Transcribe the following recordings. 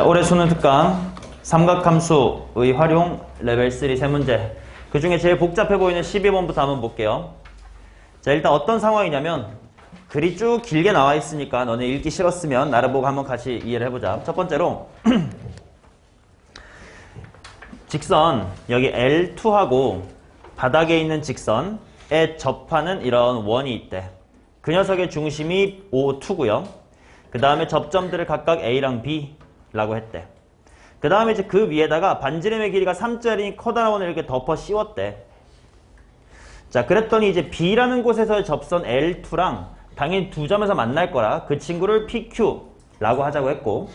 자, 올해 수능 특강 삼각함수의 활용 레벨 3 세 문제. 그 중에 제일 복잡해 보이는 12번부터 한번 볼게요. 자, 일단 어떤 상황이냐면 글이 쭉 길게 나와 있으니까 너네 읽기 싫었으면 나를 보고 한번 같이 이해를 해보자. 첫 번째로 직선 여기 L2하고 바닥에 있는 직선에 접하는 이런 원이 있대. 그 녀석의 중심이 O2고요. 그 다음에 접점들을 각각 A랑 B 라고 했대. 그 다음에 이제 그 위에다가 반지름의 길이가 3짜리 커다란 원을 이렇게 덮어 씌웠대. 자, 그랬더니 이제 B라는 곳에서의 접선 L2랑 당연히 두 점에서 만날 거라 그 친구를 PQ라고 하자고 했고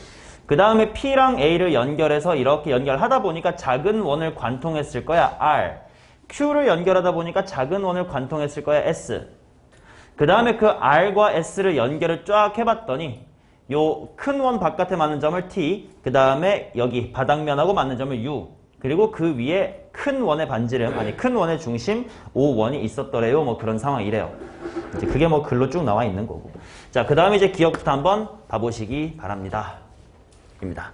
그 다음에 P랑 A를 연결해서 이렇게 연결하다 보니까 작은 원을 관통했을 거야 R Q를 연결하다 보니까 작은 원을 관통했을 거야 S 그 다음에 그 R과 S를 연결을 쫙 해봤더니 요 큰 원 바깥에 맞는 점을 T 그 다음에 여기 바닥면하고 맞는 점을 U. 그리고 그 위에 큰 원의 반지름 아니 큰 원의 중심 O1이 있었더래요. 뭐 그런 상황이래요. 이제 그게 뭐 글로 쭉 나와 있는 거고. 자 그 다음에 이제 기억부터 한번 봐보시기 바랍니다. 입니다.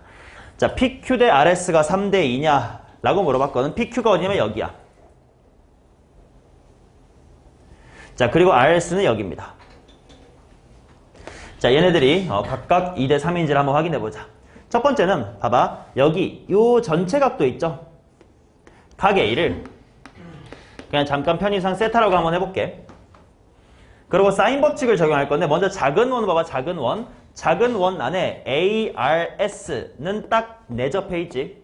자 PQ 대 RS가 3대 2냐? 라고 물어봤거든. PQ가 어디냐면 여기야. 자 그리고 RS는 여기입니다 자 얘네들이 어, 각각 2대 3인지를 한번 확인해 보자. 첫 번째는 봐봐. 여기 요 전체 각도 있죠? 각 A를 그냥 잠깐 편의상 세타라고 한번 해볼게. 그리고 사인 법칙을 적용할 건데 먼저 작은 원 봐봐. 작은 원. 작은 원 안에 ARS는 딱 내접해 있지.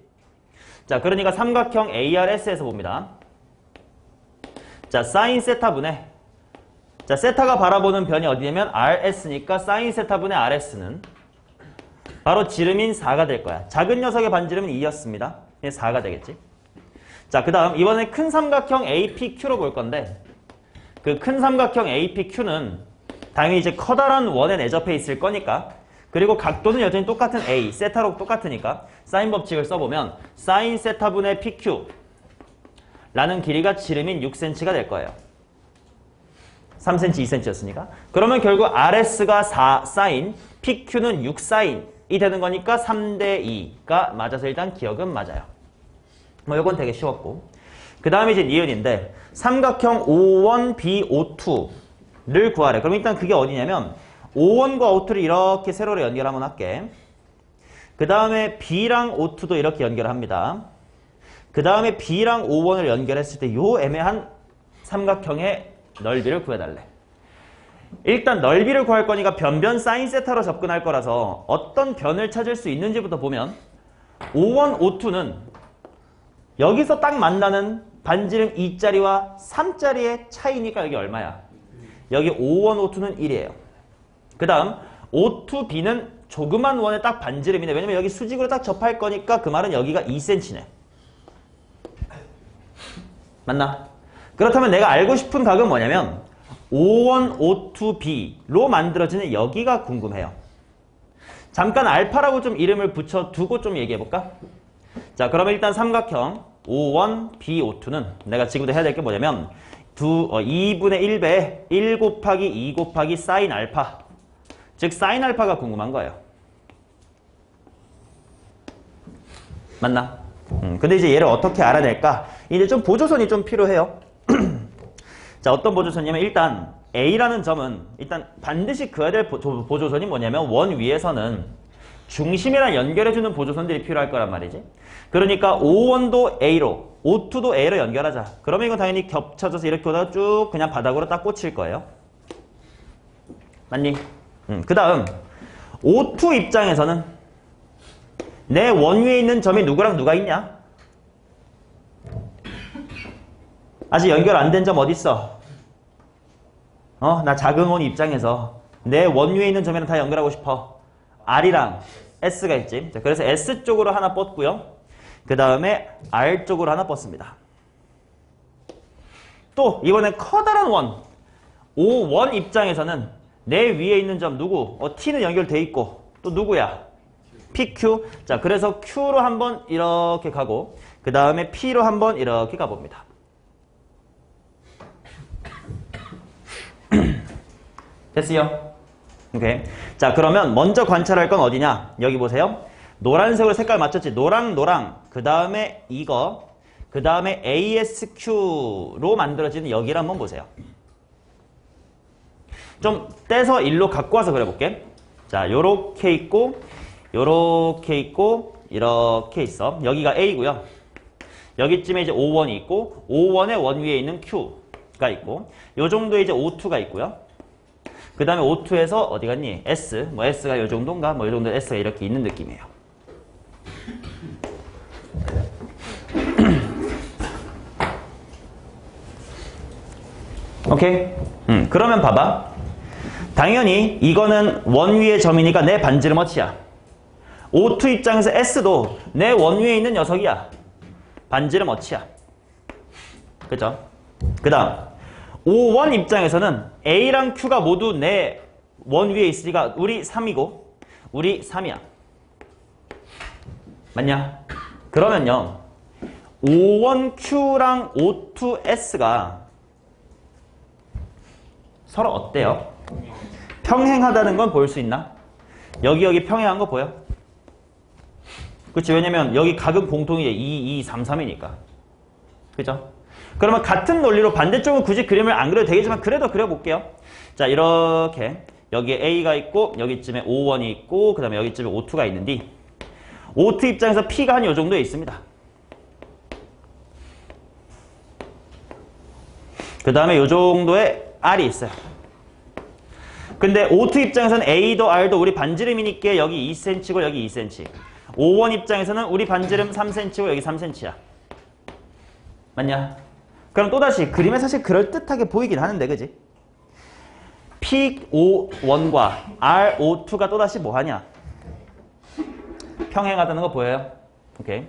자 그러니까 삼각형 ARS에서 봅니다. 자 사인 세타분의 자 세타가 바라보는 변이 어디냐면 RS니까 사인 세타분의 RS는 바로 지름인 4가 될 거야. 작은 녀석의 반지름은 2였습니다. 4가 되겠지? 자 그 다음 이번에 큰 삼각형 APQ로 볼 건데 그 큰 삼각형 APQ는 당연히 이제 커다란 원에 내접해 있을 거니까 그리고 각도는 여전히 똑같은 A, 세타로 똑같으니까 사인 법칙을 써보면 사인 세타분의 PQ 라는 길이가 지름인 6cm가 될 거예요. 3cm, 2cm였으니까. 그러면 결국 RS가 4 사인, PQ는 6 사인이 되는 거니까 3대 2가 맞아서 일단 기억은 맞아요. 뭐 이건 되게 쉬웠고. 그 다음에 이제 니은인데 삼각형 O1, B52를 구하래. 그럼 일단 그게 어디냐면 O1과 O2를 이렇게 세로로 연결 한번 할게. 그 다음에 B랑 O2도 이렇게 연결합니다. 그 다음에 B랑 O1을 연결했을 때 요 애매한 삼각형의 넓이를 구해달래. 일단 넓이를 구할 거니까 변변 사인 세타로 접근할 거라서 어떤 변을 찾을 수 있는지부터 보면 O1, O2는 여기서 딱 만나는 반지름 2짜리와 3짜리의 차이니까 여기 얼마야? 여기 O1, O2는 1이에요. 그 다음 O2, B는 조그만 원의 딱 반지름이네. 왜냐면 여기 수직으로 딱 접할 거니까 그 말은 여기가 2cm네. 맞나? 그렇다면 내가 알고 싶은 각은 뭐냐면 O1, O2, B로 만들어지는 여기가 궁금해요. 잠깐 알파라고 좀 이름을 붙여두고 좀 얘기해볼까? 자 그러면 일단 삼각형 O1, B52는 내가 지금부터 해야 될 게 뭐냐면 두, 어, 2분의 1배에 1 곱하기 2 곱하기 사인 알파 즉 사인 알파가 궁금한 거예요. 맞나? 음, 근데 이제 얘를 어떻게 알아낼까? 이제 좀 보조선이 좀 필요해요. 자 어떤 보조선이냐면 일단 A라는 점은 일단 반드시 그어야 될 보, 보조선이 뭐냐면 원 위에서는 중심이랑 연결해주는 보조선들이 필요할 거란 말이지. 그러니까 O1도 A로, O2도 A로 연결하자. 그러면 이건 당연히 겹쳐져서 이렇게 오다가 쭉 그냥 바닥으로 딱 꽂힐 거예요. 맞니? 음, 그 다음 O2 입장에서는 내 원 위에 있는 점이 누구랑 누가 있냐? 아직 연결 안 된 점 어딨어? 어, 나 작은 원 입장에서 내원 위에 있는 점이랑 다 연결하고 싶어. R이랑 S가 있지. 자, 그래서 S 쪽으로 하나 뻗고요. 그 다음에 R 쪽으로 하나 뻗습니다. 또 이번에 커다란 원 O1 입장에서는 내 위에 있는 점 누구? 어, T는 연결돼 있고 또 누구야? PQ. 자, 그래서 Q로 한번 이렇게 가고 그 다음에 P로 한번 이렇게 가봅니다. 됐어요? 오케이. 자, 그러면 먼저 관찰할 건 어디냐? 여기 보세요. 노란색으로 색깔 맞췄지. 노랑 노랑. 그 다음에 이거. 그 다음에 ASQ로 만들어지는 여기를 한번 보세요. 좀 떼서 일로 갖고 와서 그려볼게. 자, 요렇게 있고, 요렇게 있고, 이렇게 있어. 여기가 A고요. 여기쯤에 이제 O1이 있고, O1의 원 위에 있는 Q가 있고, 요 정도에 이제 O2가 있고요. 그 다음에 O2에서 어디 갔니? S. 뭐 S가 요 정도인가? 뭐요 정도 S가 이렇게 있는 느낌이에요. 오케이? 음, 그러면 봐봐. 당연히 이거는 원 위의 점이니까 내 반지름 어치야. O2 입장에서 S도 내 원 위에 있는 녀석이야. 반지름 어치야. 그죠? 그 다음 O1 입장에서는 A랑 Q가 모두 내 원 위에 있으니까 우리 3이고 우리 3이야. 맞냐? 그러면요. O1Q랑 O2S가 서로 어때요? 평행하다는 건볼수 있나? 여기 여기 평행한 거 보여? 그렇지 왜냐면 여기 각은 공통이 2, 2, 3, 3이니까 그죠? 그러면 같은 논리로 반대쪽은 굳이 그림을 안 그려도 되겠지만 그래도 그려볼게요 자 이렇게 여기에 A가 있고 여기쯤에 O1이 있고 그 다음에 여기쯤에 O2가 있는데 O2 입장에서 P가 한 요 정도에 있습니다 그 다음에 요 정도의 R이 있어요 근데 O2 입장에서는 A도 R도 우리 반지름이니까 여기 2cm고 여기 2cm. O1 입장에서는 우리 반지름 3cm고 여기 3cm야. 맞냐? 그럼 또다시 그림에 사실 그럴듯하게 보이긴 하는데 그지? P51과 RO2가 또다시 뭐하냐? 평행하다는 거 보여요? 오케이.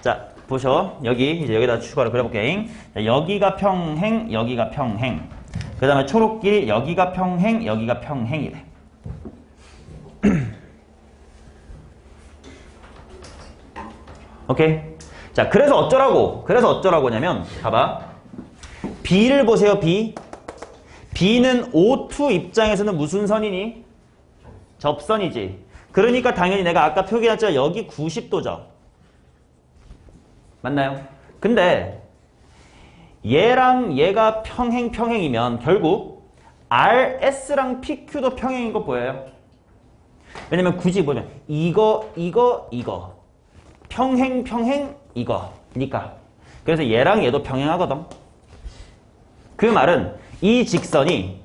자, 보셔. 여기 이제 여기다 추가로 그려볼게. 자, 여기가 평행, 여기가 평행. 그 다음에 초록길이 여기가 평행, 여기가 평행이래. 오케이? 자, 그래서 어쩌라고? 그래서 어쩌라고냐면, 봐봐. B를 보세요, B. B는 O2 입장에서는 무슨 선이니? 접선이지. 그러니까 당연히 내가 아까 표기했잖아. 여기 90도죠. 맞나요? 근데 얘랑 얘가 평행 평행이면 결국 RS랑 PQ도 평행인 거 보여요? 왜냐면 굳이 보면 이거 이거 이거 평행 평행 이거니까 그래서 얘랑 얘도 평행하거든 그 말은 이 직선이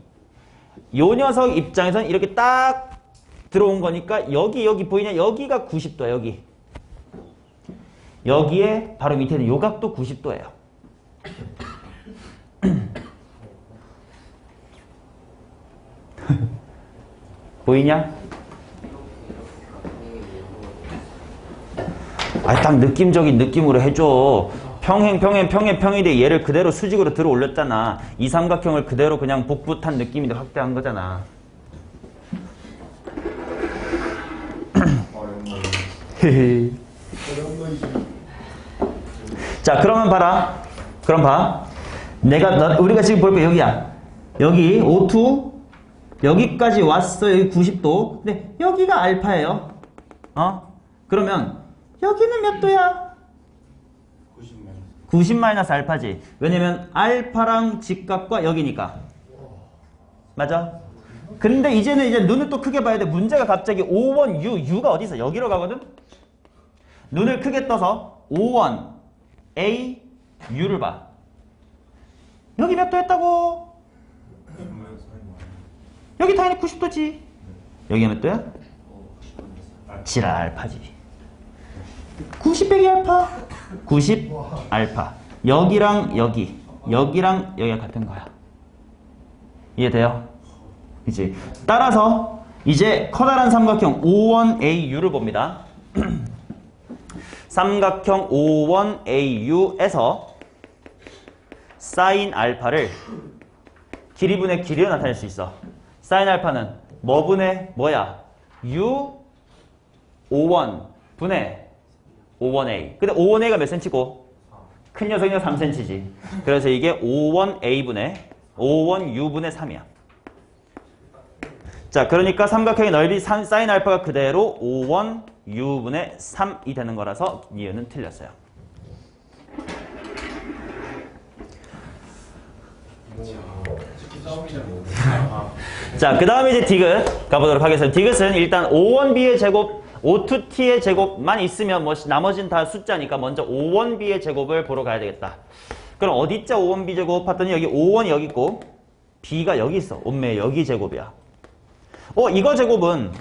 요 녀석 입장에서는 이렇게 딱 들어온 거니까 여기 여기 보이냐 여기가 90도야 여기 여기에 바로 밑에는 요 각도 90도예요 보이냐? 아, 딱 느낌적인 느낌으로 해줘. 평행, 평행, 평행, 평행인데 얘를 그대로 수직으로 들어 올렸잖아. 이 삼각형을 그대로 그냥 복붙한 느낌인데 확대한 거잖아. 자, 그러면 봐라. 그럼 봐. 내가, 너- 우리가 지금 볼 거 여기야. 여기 O2, 여기까지 왔어. 여기 90도. 근데 여기가 알파예요. 어? 그러면 여기는 몇 도야? 90 마이너스 알파지. 왜냐면 알파랑 직각과 여기니까. 맞아? 근데 이제는 이제 눈을 또 크게 봐야 돼. 문제가 갑자기 5원 U, U가 어디 있어? 여기로 가거든? 눈을 크게 떠서 5원 A, U를 봐. 여기 몇 도였다고? 여기 당연히 90도지. 여기가 몇 도야? 지랄 알파지. 90 빼기 알파. 90 알파. 여기랑 여기, 여기랑 여기가 같은 거야. 이해돼요? 이제 따라서 이제 커다란 삼각형 O1AU를 봅니다. 삼각형 O1AU에서 사인 알파를 길이분의 길이로 나타낼 수 있어. 사인 알파는 뭐 분의 뭐야? U 5원 분의 5원A. 근데 5원A가 몇 cm고? 큰 녀석이니까 3cm지. 그래서 이게 5원A분의 5원U분의 3이야. 자, 그러니까 삼각형의 넓이 산- 사인 알파가 그대로 5원 U분의 3이 되는 거라서 이유는 틀렸어요. 자, 그 다음에 이제 디귿 가보도록 하겠습니다. 디귿은 일단 5원b의 제곱, 5-t의 제곱만 있으면 뭐 나머지는 다 숫자니까 먼저 5원b의 제곱을 보러 가야 되겠다. 그럼 어디 있자 5원b 제곱 봤더니 여기 5원이 여기 있고 b가 여기 있어. 온매 여기 제곱이야. 어, 이거 제곱은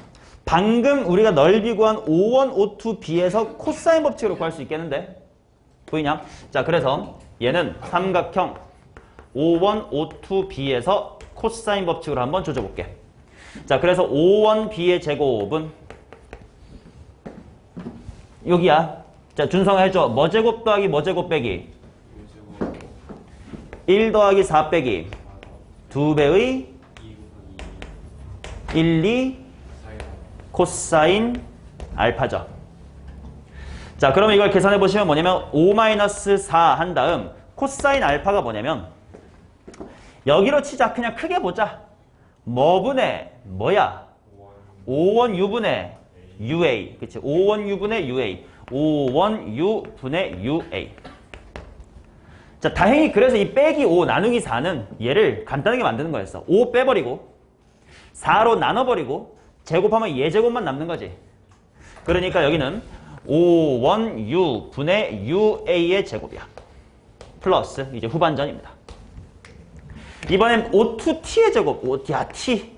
방금 우리가 넓이 구한 5원 5-b에서 코사인 법칙으로 구할 수 있겠는데? 보이냐? 자, 그래서 얘는 삼각형 5원 5-b에서 코사인 법칙으로 한번 조져볼게. 자, 그래서 5원 b의 제곱은 여기야. 자, 준성아 해줘. 뭐 제곱 더하기 뭐 제곱 빼기? 1 더하기 4 빼기 2배의 1, 2 코사인 알파죠. 자, 그러면 이걸 계산해 보시면 뭐냐면 5-4 한 다음 코사인 알파가 뭐냐면 여기로 치자. 그냥 크게 보자. 뭐분의 뭐야? 5원 U분의 UA. 그치? 5원 U분의 UA. 5원 U분의 UA. 자, 다행히 그래서 이 빼기 5 나누기 4는 얘를 간단하게 만드는 거였어. 5 빼버리고 4로 나눠버리고 제곱하면 얘 제곱만 남는 거지. 그러니까 여기는 5원 U 분의 UA의 제곱이야. 플러스 이제 후반전입니다. 이번엔 O2T의 제곱. O, 야, T.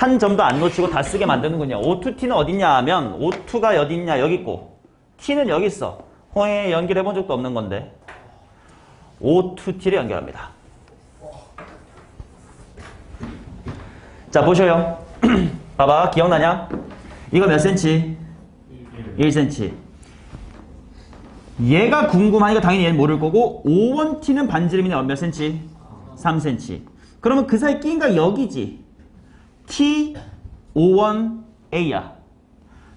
한 점도 안 놓치고 다 쓰게 만드는군요. O2T는 어딨냐 하면 O2가 어딨냐 여기 있고 T는 여기 있어. 홍해 연결해 본 적도 없는 건데 O2T를 연결합니다. 자 보셔요. 봐봐 기억나냐? 이거 몇 센치? 1cm. 얘가 궁금하니까 당연히 얘는 모를 거고 5원T는 반지름이네 몇 cm? 3cm. 그러면 그 사이 끼인가 여기지. T 5원 A야.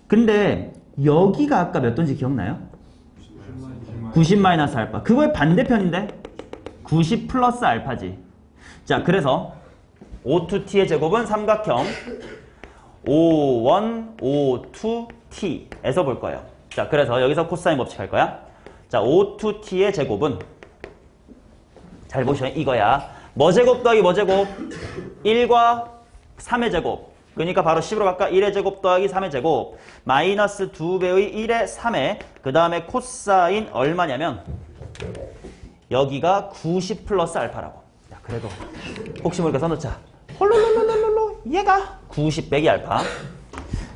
근데 여기가 아까 몇 돈지 기억나요? 90 마이너스 알파. 그거의 반대편인데 90 플러스 알파지. 자, 그래서 O2T의 제곱은 삼각형 5원 O2T에서 볼 거예요. 자, 그래서 여기서 코사인 법칙 할 거야. 자, O2T의 제곱은 잘 보셔 이거야. 뭐 제곱 더하기 뭐 제곱? 1과 3의 제곱. 그러니까 바로 10으로 갈까? 1의 제곱 더하기 3의 제곱. 마이너스 2배의 1의 3의 그 다음에 코사인 얼마냐면 여기가 90 플러스 알파라고. 야, 그래도 혹시 모르니까 써놓자. 홀로로로로로 얘가 90 빼기 알파.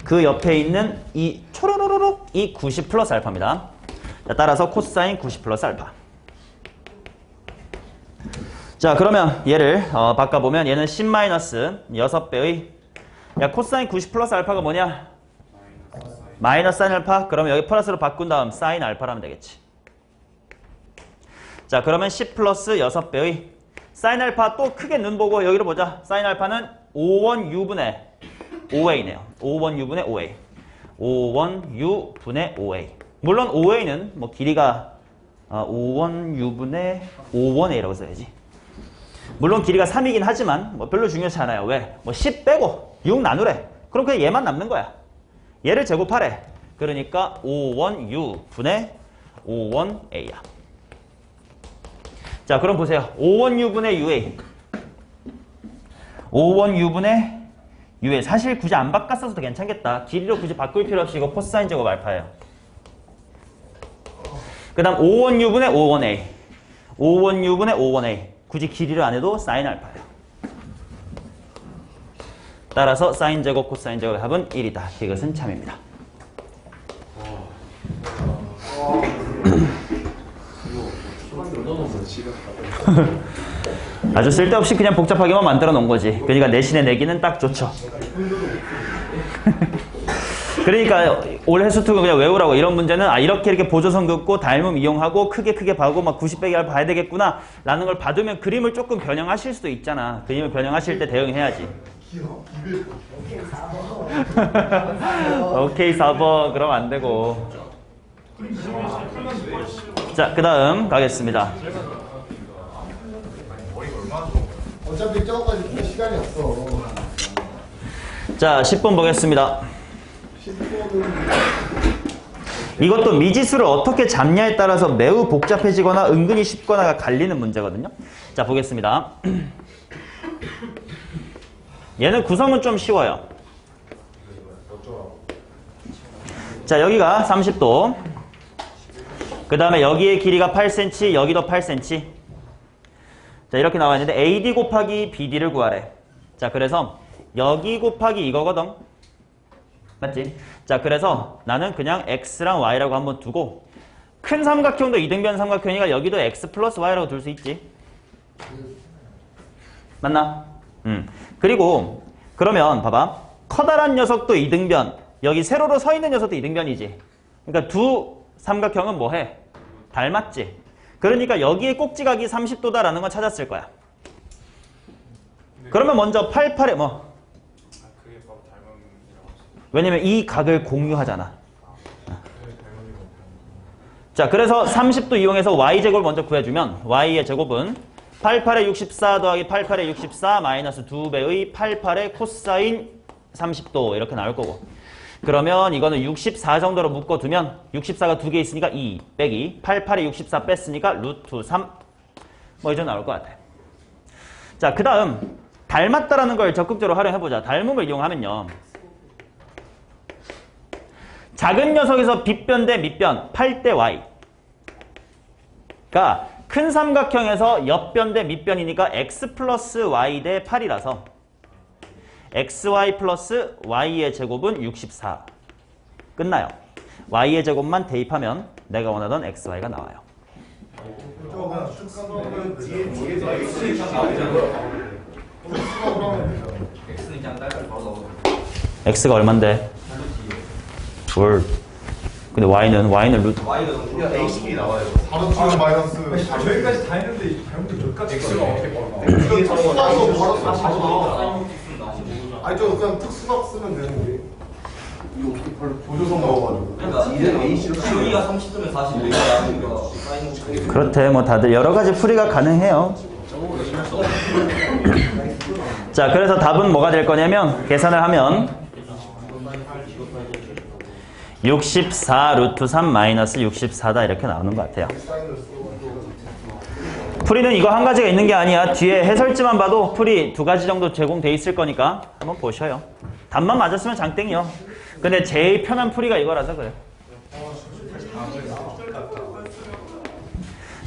그 옆에 있는 이 초로로로로 이90 플러스 알파입니다. 자, 따라서 코사인 90 플러스 알파. 자 그러면 얘를 어, 바꿔보면 얘는 10 마이너스 6배의 야 코사인 90 플러스 알파가 뭐냐? 마이너스 사인 알파? 그러면 여기 플러스로 바꾼 다음 사인 알파라면 되겠지. 자 그러면 10 플러스 6배의 사인 알파 또 크게 눈 보고 여기로 보자. 사인 알파는 5원 U분의 5A네요. 5원 U분의 5A. 5원 U분의 5A. 물론 5A는 뭐 길이가 어, 5원 U분의 5원 A라고 써야지. 물론 길이가 3이긴 하지만 뭐 별로 중요하지 않아요. 왜? 뭐 10 빼고 6 나누래. 그럼 그냥 얘만 남는 거야. 얘를 제곱하래. 그러니까 5원 U 분의 5원 A야. 자, 그럼 보세요. 5원 U 분의 UA. 5원 U 분의 UA. 사실 굳이 안 바꿨어도 괜찮겠다. 길이로 굳이 바꿀 필요 없이 이거 코사인 제곱 알파예요. 그 다음 5원 U 분의 5원 A. 5원 U 분의 5원 A. 굳이 길이를 안 해도 사인 알파예요. 따라서 사인 제곱 코사인 제곱의 합은 1이다. 이것은 참입니다. 아주 쓸데없이 그냥 복잡하게만 만들어 놓은 거지. 그러니까 내신에 내기는 딱 좋죠. 그러니까 올 해수특은 그냥 외우라고 이런 문제는 아 이렇게 이렇게 보조선 긋고 닮음 이용하고 크게 크게 봐고 막 90배기 봐야 되겠구나 라는 걸 받으면 그림을 조금 변형하실 수도 있잖아. 그림을 변형하실 때 대응해야지. 오케이 4번 그럼 안 되고. 자 그 다음 가겠습니다. 어차피 저거까지 볼 시간이 없어. 자 10번 보겠습니다 이것도 미지수를 어떻게 잡냐에 따라서 매우 복잡해지거나 은근히 쉽거나가 갈리는 문제거든요. 자, 보겠습니다. 얘는 구성은 좀 쉬워요. 자, 여기가 30도. 그 다음에 여기의 길이가 8cm, 여기도 8cm. 자, 이렇게 나와 있는데 AD 곱하기 BD를 구하래. 자, 그래서 여기 곱하기 이거거든. 맞지? 자, 그래서 나는 그냥 x랑 y라고 한번 두고 큰 삼각형도 이등변 삼각형이니까 여기도 x 플러스 y라고 둘 수 있지. 맞나? 음. 그리고 그러면 봐봐. 커다란 녀석도 이등변, 여기 세로로 서 있는 녀석도 이등변이지. 그러니까 두 삼각형은 뭐해? 닮았지. 그러니까 여기에 꼭지각이 30도다라는 건 찾았을 거야. 그러면 먼저 88에 뭐 그게 바로 닮은이라고 하시죠. 왜냐면 이 각을 공유하잖아. 자, 그래서 30도 이용해서 y제곱을 먼저 구해주면 y의 제곱은 88에 64 더하기 88에 64 마이너스 2배의 88의 코사인 30도 이렇게 나올 거고 그러면 이거는 64 정도로 묶어두면 64가 두 개 있으니까 2 빼기 88에 64 뺐으니까 루트 3뭐이 정도 나올 것 같아. 자, 그 다음 닮았다라는 걸 적극적으로 활용해보자. 닮음을 이용하면요. 작은 녀석에서 빗변 대 밑변 8대 y. 가 큰 삼각형에서 옆변 대 밑변이니까 x 플러스 y 대 8이라서 xy 플러스 y의 제곱은 64. 끝나요. y의 제곱만 대입하면 내가 원하던 xy가 나와요. x가 얼만데? 둘. 근데 y는 y는 루트 Y는 그냥 A10이 나와요. 바로 지금 마이너스. 저기까지 다 했는데 잘못된 몇까지 X가 어떻게 나와? 이거 특수학으로 바로 써, 바로 나와. 아니 저 그냥 특수학 쓰면 되는데. 이거 어떻게 바로 보조선 나와가지고. 그러니까 이제는 A씨로 여기가 30도면 40, 여기가 나오니까 사인 곱하기 그렇대 뭐 다들 여러 가지 풀이가 가능해요. 자 그래서 답은 뭐가 될 거냐면 계산을 하면 64 루트 3 마이너스 64다 이렇게 나오는 것 같아요. 풀이는 이거 한 가지가 있는 게 아니야. 뒤에 해설지만 봐도 풀이 두 가지 정도 제공돼 있을 거니까 한번 보셔요. 답만 맞았으면 장땡이요. 근데 제일 편한 풀이가 이거라서 그래.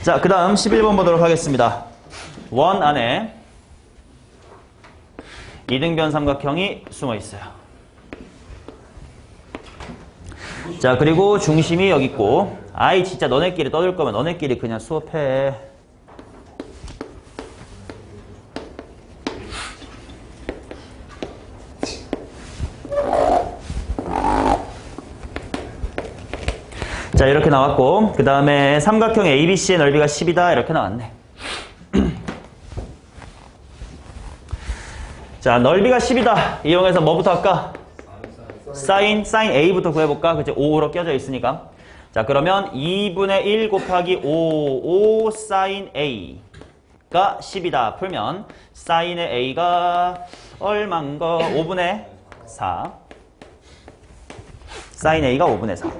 자, 그 다음 11번 보도록 하겠습니다. 원 안에 이등변 삼각형이 숨어 있어요. 자, 그리고 중심이 여기 있고, 아이, 진짜 너네끼리 떠들 거면 너네끼리 그냥 수업해. 자, 이렇게 나왔고, 그 다음에 삼각형 ABC의 넓이가 10이다. 이렇게 나왔네. 자, 넓이가 10이다. 이용해서 뭐부터 할까? 사인, 사인 A부터 구해볼까? 그치, 5로 껴져 있으니까. 자, 그러면 2분의 1 곱하기 5, 5 사인 A가 10이다. 풀면, 사인의 A가 얼만가? 5분의 4. 사인 A가 5분의 4.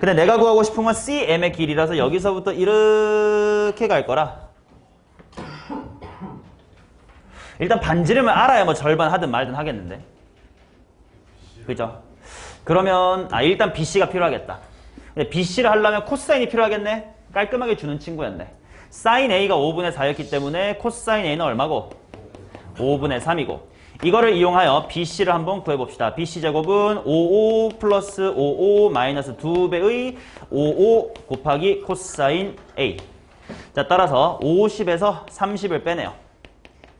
근데 내가 구하고 싶은 건 CM의 길이라서 여기서부터 이렇게 갈 거라. 일단 반지름을 알아야 뭐 절반 하든 말든 하겠는데. 그죠? 그러면 아 일단 BC가 필요하겠다. BC를 하려면 코사인이 필요하겠네. 깔끔하게 주는 친구였네. 사인 A가 5분의 4였기 때문에 코사인 A는 얼마고? 5분의 3이고. 이거를 이용하여 BC를 한번 구해봅시다. BC 제곱은 55 플러스 55 마이너스 2배의 55 곱하기 코사인 A. 자, 따라서 50에서 30을 빼내요.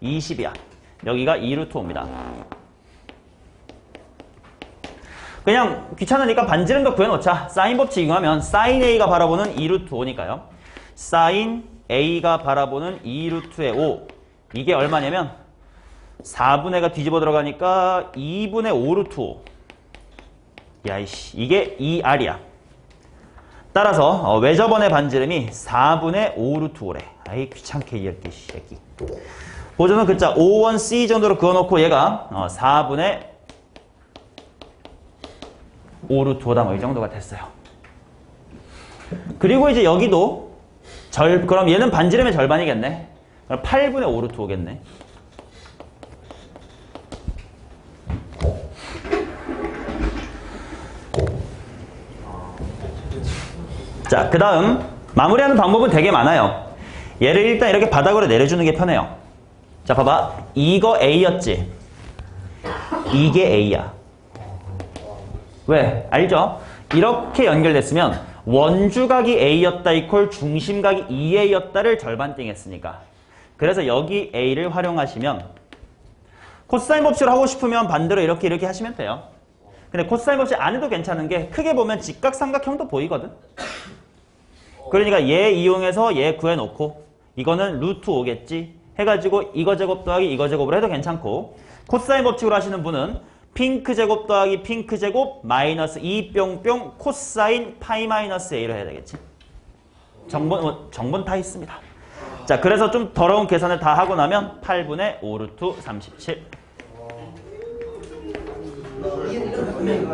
20이야. 여기가 2루트 5입니다. 그냥 귀찮으니까 반지름도 구해놓자. 사인 법칙 이용하면 사인 A가 바라보는 2루트 5니까요. 사인 A가 바라보는 2루트의 5. 이게 얼마냐면 4분의 가 뒤집어 들어가니까 2분의 5루트 5. 야이씨, 이게 2R이야. 따라서 어, 외접원의 반지름이 4분의 5루트 5래. 아이 귀찮게 이렇게 새끼. 보조는 글자 5원C 정도로 그어놓고 얘가 어, 4분의 5루트 5다 뭐 이 정도가 됐어요. 그리고 이제 여기도 절 그럼 얘는 반지름의 절반이겠네. 그럼 8분의 5루트 5겠네. 자, 그 다음 마무리하는 방법은 되게 많아요. 얘를 일단 이렇게 바닥으로 내려주는 게 편해요. 자, 봐봐. 이거 A였지? 이게 A야. 왜? 알죠? 이렇게 연결됐으면 원주각이 A였다 이퀄 중심각이 2A였다를 절반띵 했으니까. 그래서 여기 A를 활용하시면 코사인 법칙을 하고 싶으면 반대로 이렇게 이렇게 하시면 돼요. 근데 코사인 법칙 안 해도 괜찮은 게 크게 보면 직각삼각형도 보이거든. 그러니까 얘 이용해서 얘 구해놓고 이거는 루트 5겠지 해가지고 이거 제곱 더하기 이거 제곱을 해도 괜찮고 코사인 법칙으로 하시는 분은 핑크 제곱 더하기 핑크 제곱 마이너스 2 뿅뿅 코사인 파이 마이너스 A로 해야 되겠지? 정본, 뭐, 정본 다 있습니다. 자 그래서 좀 더러운 계산을 다 하고 나면 8분의 5 루트 37 이해는 분명히